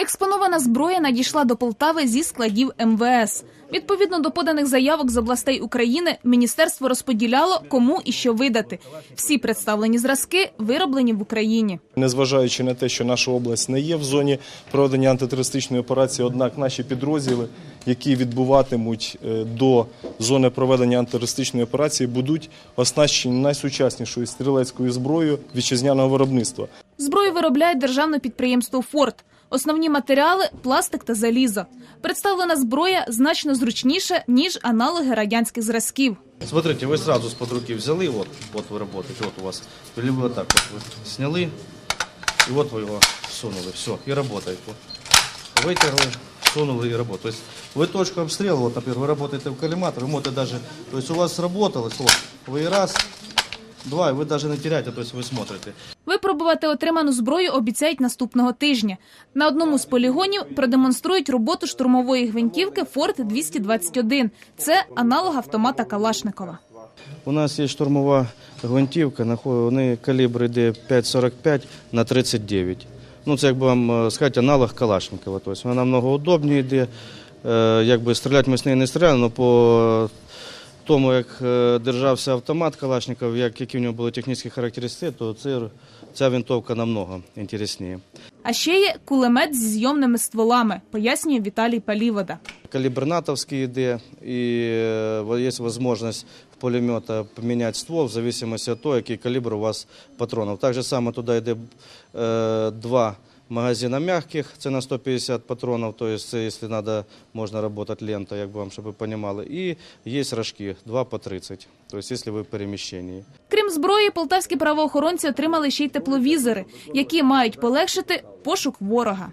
Експонована зброя надійшла до Полтави зі складів МВС. Відповідно до поданих заявок з областей України, міністерство розподіляло, кому і що видати. Всі представлені зразки вироблені в Україні. Незважаючи на те, що наша область не є в зоні проведення антитерористичної операції, однак наші підрозділи, які відбуватимуть е, до зони проведення антитерористичної операції, будуть оснащені найсучаснішою стрілецькою зброєю вітчизняного виробництва. Зброю виробляє державне підприємство Форт. Основні матеріали пластик та залізо. Представлена зброя значно зручніша ніж аналоги радянських зразків. Смотрите, вы сразу с-под руки взяли, вот, вот вы работаете, вот у вас. Или вот так вот вы сняли, и вот вы его сунули, все, и работаете. Вытерли, сунули и работаете. То есть вы точку обстрела, вот, например, вы работаете в коллиматоре, вы можете даже, то есть у вас сработалось, вот, вы и раз, два, и вы даже не теряете, то есть вы смотрите. Випробувати отриману зброю обіцяють наступного тижня. На одному з полігонів продемонструють роботу штурмової гвинтівки Форт 221. Це аналог автомата Калашникова. У нас є штурмова гвинтівка, нахо- вони калібр йде 5,45 на 39. Ну, це, як би вам е, сказати, аналог Калашникова. Тобто вона намного удобніше йде. Е, Якби стріляти ми з неї не стріляли, але по тому, як е, держався автомат Калашников, як, які в нього були технічні характеристики, то це, ця винтовка намного інтересніше. А ще є кулемет зі зйомними стволами, пояснює Віталій Палівода. Калибр натовский йде, і е, є можливість в пулемета поміняти ствол в зависимости від того, який калібр у вас патронів. Так же само туди йде е, два магазина мягких, це на 150 патронів, то це, якщо треба, можна працювати лента, як би вам, щоб ви розуміли. І є рожки, два по 30, тобто якщо ви в переміщенні. Крім зброї, полтавські правоохоронці отримали ще й тепловізори, які мають полегшити пошук ворога.